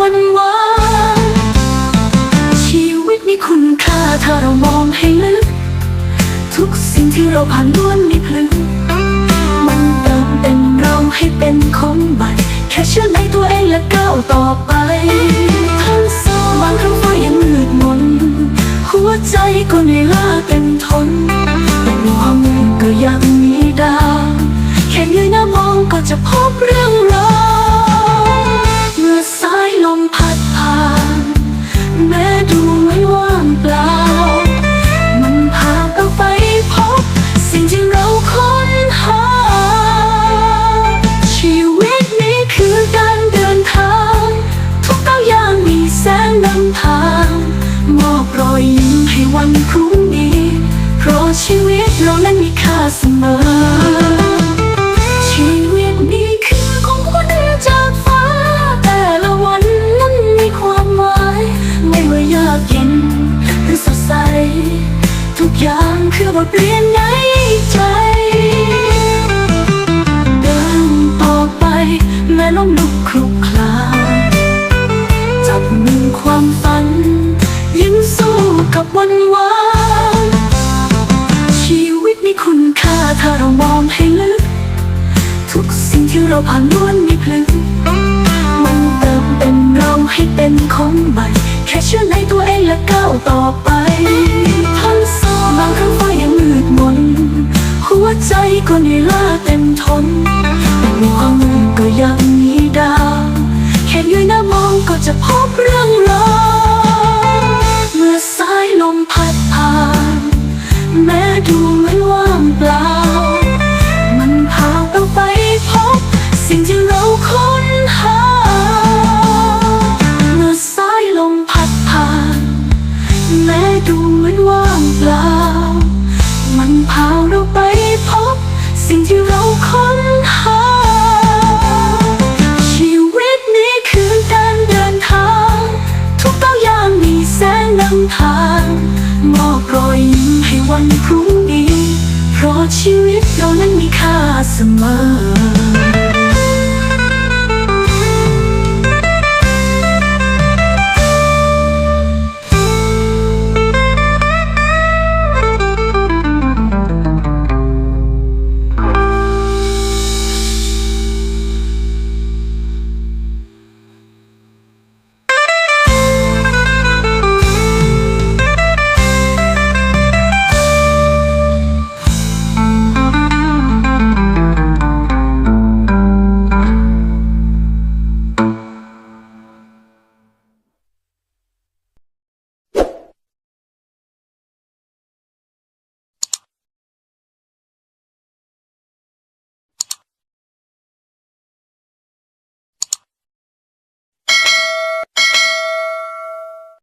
วันวานชีวิตมีคุณค่าถ้าเรามองให้ลึก ทุกสิ่งที่เราผ่านล้วนมีพลึงมันเติมเต็มเราให้เป็นคนใหม่ แค่เชื่อในตัวเองและก้าวต่อไปทั้งสองบางครั้งฟ้ายังมืดมนหัวใจก็เหนื่อยล้าเต็มทน วันพรุ่งนี้ เพราะชีวิตเรานั้นมีค่าเสมอ คุณค่าถ้าเรามองให้ลึก ทุกสิ่งที่เราผ่านล้วนมีพลึงมันเติมเต็มเราให้เป็นคนใหม่ แค่เชื่อในตัวเองและก้าวต่อไปทั้งสองบางครั้งฟ้ายังมืดมน หัวใจก็เหนื่อยล้าเต็มทนแต่มมืดก็ยังมีดาวแค่เงยหน้ามองก็จะพบเรื่องราวเมื่อสายลมพัดผ่าน ชีวิตเรานั้นมีค่าเสมอ